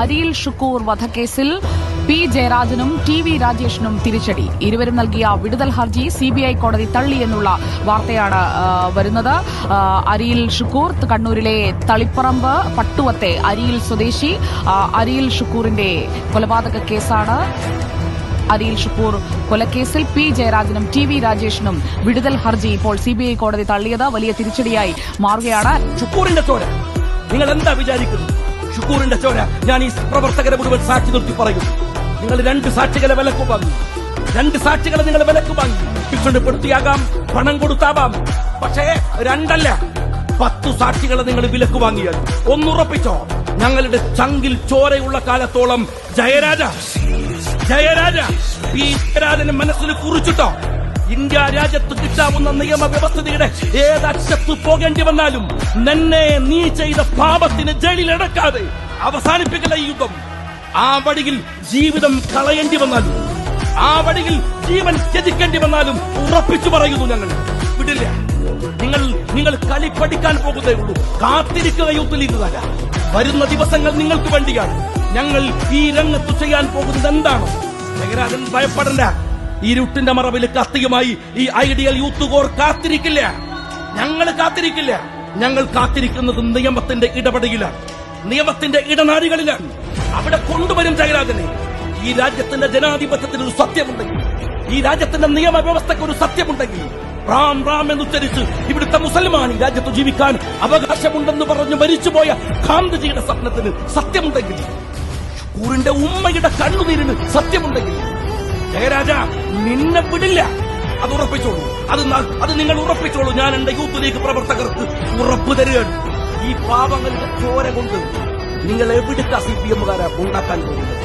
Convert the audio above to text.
അരിയിൽ ഷുക്കൂർ വധക്കേസിൽ പി ജയരാജനും T V രാജേഷിനും തിരിച്ചടി. ഇരുവരും നൽകിയ വിടുതൽ ഹർജി സിബിഐ കോടതി തള്ളി എന്നുള്ള വാർത്തയാണ് വരുന്നത്. അരിയിൽ ഷുക്കൂർ കണ്ണൂരിലെ തളിപ്പറമ്പ് പട്ടുവത്തെ അരിയിൽ സ്വദേശി അരിയിൽ ഷുക്കൂറിന്റെ കൊലപാതക കേസാണ്. അരിയിൽ ഷുക്കൂർ കൊലക്കേസിൽ പി ജയരാജനും ടി വി രാജേഷിനും വിടുതൽ ഹർജി ഇപ്പോൾ സിബിഐ കോടതി തള്ളിയത് വലിയ തിരിച്ചടിയായി മാറുകയാണ്. ഷുക്കൂറിന്റെ നിങ്ങൾ എന്താ വിചാരിക്കുന്നു? ഷുക്കൂറിന്റെ ചോര ഞാൻ ഈ പ്രവർത്തകരെ മുഴുവൻ സാക്ഷി നിർത്തി പറയും. നിങ്ങൾ രണ്ട് സാക്ഷികളെ വിലക്ക് വാങ്ങി. രണ്ട് സാക്ഷികളെ നിങ്ങൾ വിലക്ക് വാങ്ങി. ഭീഷണിപ്പെടുത്തിയാകാം പണം കൊടുത്താവാം. പക്ഷേ രണ്ടല്ല പത്തു സാക്ഷികളെ നിങ്ങൾ വിലക്ക് വാങ്ങിയാൽ. ഒന്നുറപ്പിച്ചോ ഞങ്ങളുടെ ചങ്കിൽ ചോരയുള്ള കാലത്തോളം ജയരാജ ജയരാജ ഈ മനസ്സിൽ കുറിച്ചിട്ടോ? ഇന്ത്യ രാജ്യത്ത് കിട്ടാവുന്ന നിയമവ്യവസ്ഥയുടെ ഏതറ്റത്ത് പോകേണ്ടി വന്നാലും നിന്നെ നീ ചെയ്ത പാപത്തിന് ജയിലിലടക്കാതെ അവസാനിപ്പിക്കില്ല ഈ യുദ്ധം? ആ വഴിയിൽ ജീവിതം കളയേണ്ടി വന്നാലും ആ വഴിയിൽ ജീവൻ ത്യജിക്കേണ്ടി വന്നാലും ഉറപ്പിച്ചു പറയുന്നു ഞങ്ങൾ. വിടില്ല. നിങ്ങൾ നിങ്ങൾ കളി പഠിക്കാൻ പോകുന്നേ ഉള്ളൂ. കാത്തിരിക്കുക യൂത്ത് വരുന്ന ദിവസങ്ങൾ നിങ്ങൾക്ക് വേണ്ടിയാണ് ഞങ്ങൾ ഈ രംഗത്ത് ചെയ്യാൻ പോകുന്നത്. എന്താണോ? ജഗരാജൻ ഭയപ്പെടണ്ട. ഇരുട്ടിന്റെ മറവിൽ കത്തിയുമായി ഈ ഐഡിയൽ യൂത്ത് കോർ കാത്തിരിക്കില്ല. ഞങ്ങൾ കാത്തിരിക്കില്ല. ഞങ്ങൾ കാത്തിരിക്കുന്നത് നിയമത്തിന്റെ ഇടപെടലിലാണ്. നിയമത്തിന്റെ ഇടനാഴികളിലാണ്. അവിടെ കൊണ്ടുവരും ജയരാജനെ. ഈ രാജ്യത്തിന്റെ ജനാധിപത്യത്തിന് ഒരു സത്യമുണ്ടെങ്കിൽ ഈ രാജ്യത്തിന്റെ നിയമവ്യവസ്ഥയ്ക്ക് ഒരു സത്യമുണ്ടെങ്കിൽ റാം റാം എന്നുച്ചരിച്ച് ഇവിടുത്തെ മുസൽമാൻ ഈ രാജ്യത്ത് ജീവിക്കാൻ അവകാശമുണ്ടെന്ന് പറഞ്ഞു മരിച്ചുപോയ ഗാന്ധിജിയുടെ സ്വപ്നത്തിന് സത്യമുണ്ടെങ്കിൽ കൂറിന്റെ ഉമ്മയുടെ കണ്ണുനീരിന് സത്യമുണ്ടെങ്കിൽ ജയരാജ നിന്നെ വിടില്ല. അത് ഉറപ്പിച്ചോളൂ. അത് അത് നിങ്ങൾ ഉറപ്പിച്ചോളൂ. ഞാൻ എന്റെ യൂത്ത് ലീഗ് പ്രവർത്തകർക്ക് ഉറപ്പ് തരുകയാണ്. ഈ പാപങ്ങളുടെ ചോര കൊണ്ട് നിങ്ങൾ എവിടുത്തെ സി പി എമ്മുകാരെ ഉണ്ടാക്കാൻ പോകുന്നത്?